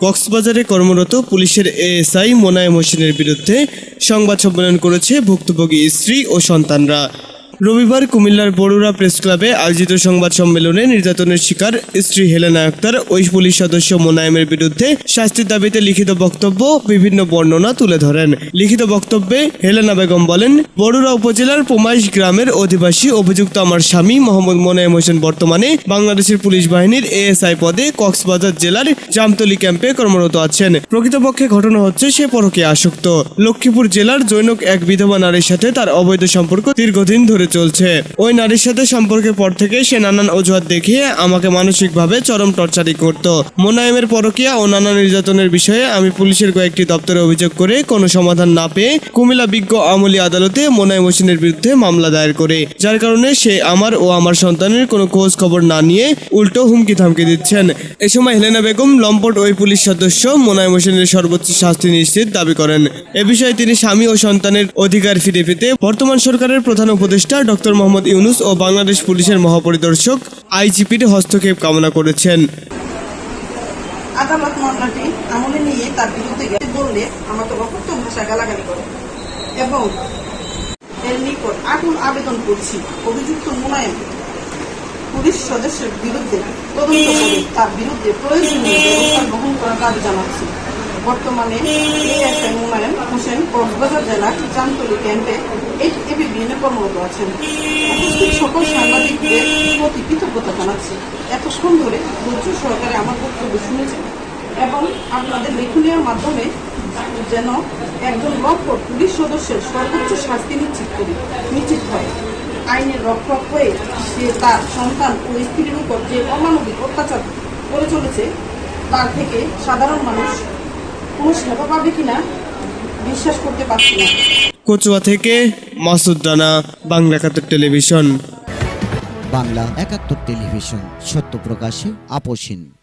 কক্সবাজারে কর্মরত পুলিশের এএসআই মোনায়েম হোসেনের বিরুদ্ধে সংবাদ সম্মেলন করেছে ভুক্তভোগী স্ত্রী ও সন্তানরা। রবিবার কুমিল্লার বড়ুরা প্রেস ক্লাবে আয়োজিত সংবাদ সম্মেলনে নির্যাতনের শিকার স্ত্রী হেলেনা আক্তার, ওই পুলিশ সদস্য মোনায়েমের বিরুদ্ধে শাস্তির দাবিতে লিখিত বক্তব্য বিভিন্ন বর্ণনা তুলে ধরেন। লিখিত বক্তব্যে হেলেনা বেগম বলেন, বড়ুরা উপজেলার পোমাইশ গ্রামের অধিবাসী অভিযুক্ত আমার স্বামী মোহাম্মদ মোনায়েম হোসেন বর্তমানে বাংলাদেশের পুলিশ বাহিনীর এএসআই পদে কক্সবাজার জেলার জামতলি ক্যাম্পে কর্মরত আছেন। প্রকৃতপক্ষে ঘটনা হচ্ছে সে পরকে আসক্ত। লক্ষ্মীপুর জেলার জৈনক এক বিধবা নারীর সাথে তার অবৈধ সম্পর্ক দীর্ঘদিন ধরে চলছে। ওই নারীর সাথে সম্পর্কের পর থেকে সে নানান অজুহাত দেখিয়ে আমাকে মানসিকভাবে চরম টর্চারি করত। মোনায়েমের পরকিয়া ও নানা নির্যাতনের বিষয়ে আমি পুলিশের কয়েকটি দপ্তরে অভিযোগ করে কোনো সমাধান না পেয়ে কুমিল্লা বিজ্ঞ আমলি আদালতে মোনায়েম হোসেনের বিরুদ্ধে মামলা দায়ের করে, যার কারণে সে আমার ও আমার সন্তানের কোনো খোঁজ খবর না নিয়ে উল্টো হুমকি থামকি দিচ্ছেন। এ সময় হেলেনা বেগম লম্পট ওই পুলিশ সদস্য মোনায়েম হোসেনের সর্বোচ্চ শাস্তি নিশ্চিত দাবি করেন। এ বিষয়ে তিনি স্বামী ও সন্তানের অধিকার ফিরে পেতে বর্তমান সরকারের প্রধান উপদেষ্টা ডক্টর মোহাম্মদ ইউনুস ও বাংলাদেশ পুলিশের মহাপরিদর্শক আইজিপির হস্তক্ষেপ কামনা করেছেন। আদালত মামলাটি আমলে নিয়ে তার বিরুদ্ধে বললে গালাগালি করে এবং এর নিকট আকুল আবেদন করছি, অভিযুক্ত মুলায়ম পুলিশ সদস্যের বিরুদ্ধে তদন্ত তার বিরুদ্ধে প্রয়োজনীয় ব্যবস্থা গ্রহণ করার দাবি জানাচ্ছি। বর্তমানে এএসআই হোসেন কক্সবাজার জেলার জামতলি ক্যাম্পে এপিবিএনে কর্মরত আছেন। উপস্থিত সকল সাংবাদিকদের প্রতি কৃতজ্ঞতা জানাচ্ছি। এতক্ষণ ধরে ধৈর্য সহকারে আমার বক্তব্য শুনেছেন এবং আপনাদের লেখনীয় মাধ্যমে যেন একজন রক্ষক পুলিশ সদস্যের সর্বোচ্চ শাস্তি নিশ্চিত করি, নিশ্চিত হয়। আইনের রক্ষক হয়ে সে তার সন্তান ও স্ত্রীর উপর যে অমানবিক অত্যাচার করে চলেছে, তার থেকে সাধারণ মানুষ কোনো সেবা পাবে কিনা বিশ্বাস করতে পারছি না। কচুয়া থেকে মাসুদ রানা বাংলা একাত্তর টেলিভিশন। বাংলা একাত্তর টেলিভিশন সত্য প্রকাশে আপোষহীন